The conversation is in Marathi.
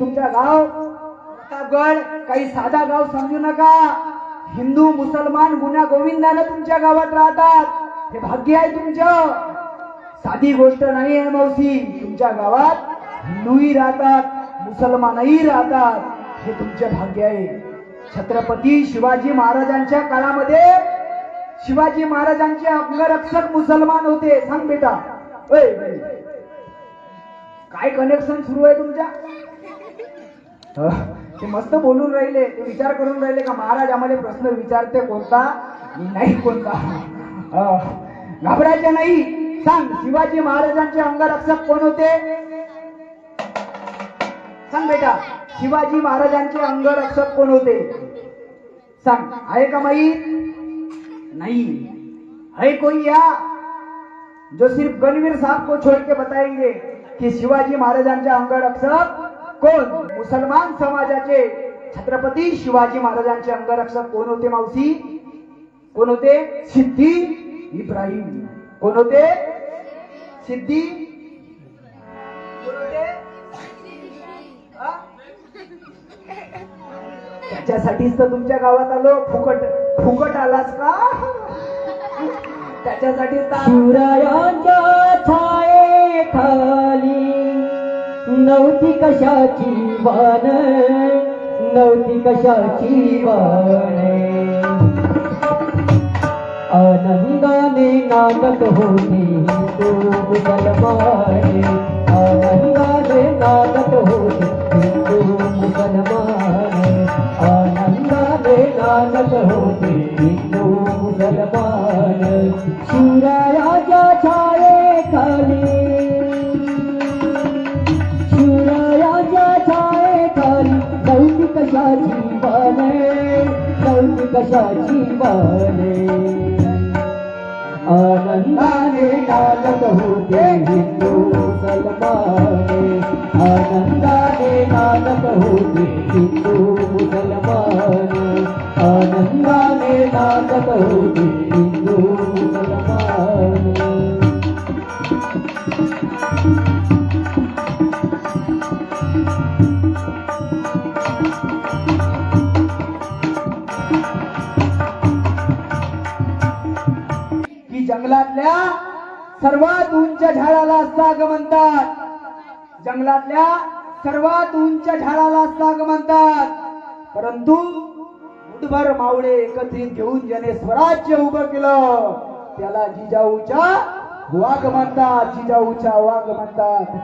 तुमच्या गाव. प्रतापगड काही साधा गाव समजू नका. हिंदू मुसलमान गुन्हा गोविंदानं तुमच्या गावात राहतात. हे भाग्य आहे तुमचं. साधी गोष्ट नाही आहे मावशी. तुमच्या गावात हिंदूही राहतात मुसलमानही राहतात. हे तुमचे भाग्य आहे. छत्रपती शिवाजी महाराजांच्या काळामध्ये शिवाजी महाराजांचे अंगरक्षक मुसलमान होते. सांग बेटा. काय कनेक्शन सुरू आहे तुमच्या? ते मस्त बोलून राहिले. ते विचार करून राहिले का महाराज आम्हाला प्रश्न विचारते कोणता? नाही कोणता. घाबरायचे नाही. सांग शिवाजी महाराजांचे अंगरक्षक कोण होते? सांग बेटा शिवाजी महाराजांचे अंगरक्षक कोण होते? सांग आहे का माहीत? नाही. है कोई या? जो सिर्फ गणवीर साहब को छोड़ के बताएंगे कि शिवाजी महाराजांचे अंगरक्षक कोण? मुसलमान समाजाचे छत्रपती शिवाजी महाराजांचे अंगरक्षक कोण होते मावशी? कोण होते? सिद्धी इब्राहिम. कोण होते? सिद्धी त्याच्यासाठीच तर तुमच्या गावात आलो. फुकट फुकट आलास का? त्याच्यासाठीच तर शिवरायांच्या छाये खाली नव्हती कशाची वान नव्हती कशाची वान आनंदाने नागत होती हिंदू मुसलमान आनंदाने नागत होती हिंदू मुसलमान आनंदाने नागत होती हिंदू मुसलमान शिवरायाच्या छाये खाली कशाची बाणे नव्हती कशाची बाणे आनंदाने नाचत होते हिंदू मुसलमाने. आनंदाने नाचत होते हिंदू मुसलमाने. आनंदाने नाचत होते जंगलातल्या सर्वात उंच झाडाला साग म्हणतात. जंगलातल्या सर्वात उंच झाडाला साग म्हणतात. परंतु मुठभर मावळे एकत्रित घेऊन ज्याने स्वराज्य उभं केलं त्याला जिजाऊच्या वाघ म्हणतात. जिजाऊच्या वाघ म्हणतात.